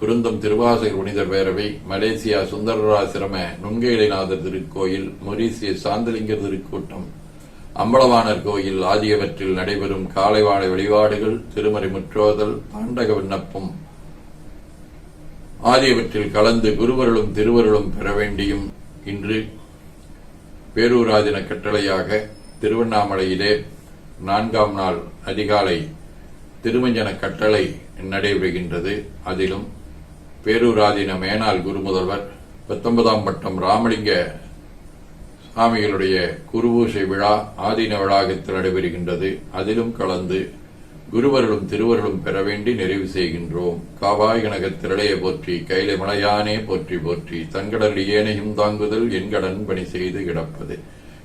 குருந்தம் திருவாசகர் புனிதர் பேரவை மலேசியா சுந்தரராசிரம நுண்கையிலைநாதர் திருக்கோயில் மொரீசிய சாந்தலிங்கர் திருக்கூட்டம் அம்பலவாணர் கோயில் ஆகியவற்றில் நடைபெறும் காலைவாழ வழிபாடுகள் திருமறை முற்றோதல் தாண்டக விண்ணப்பம் ஆகியவற்றில் கலந்து குருவருளும் திருவருளும் பெற வேண்டியும் இன்று பேரூராதின கட்டளையாக திருவண்ணாமலையிலே நான்காம் நாள் அதிகாலை திருமஞ்சன கட்டளை நடைபெறுகின்றது. அதிலும் பேரூராதீன குரு முதல்வர் பத்தொன்பதாம் பட்டம் ராமலிங்க சுவாமிகளுடைய குருபூசை விழா ஆதீன வளாகத்தில் நடைபெறுகின்றது. அதிலும் கலந்து குருவர்களும் திருவர்களும் பெற வேண்டி நிறைவு செய்கின்றோம். காவாய் கனகத் திரளைய போற்றி கைலை மலையானே போற்றி போற்றி தங்கடல் ஏனையும் தாங்குதல் என்கடன் பணி செய்து கிடப்பது.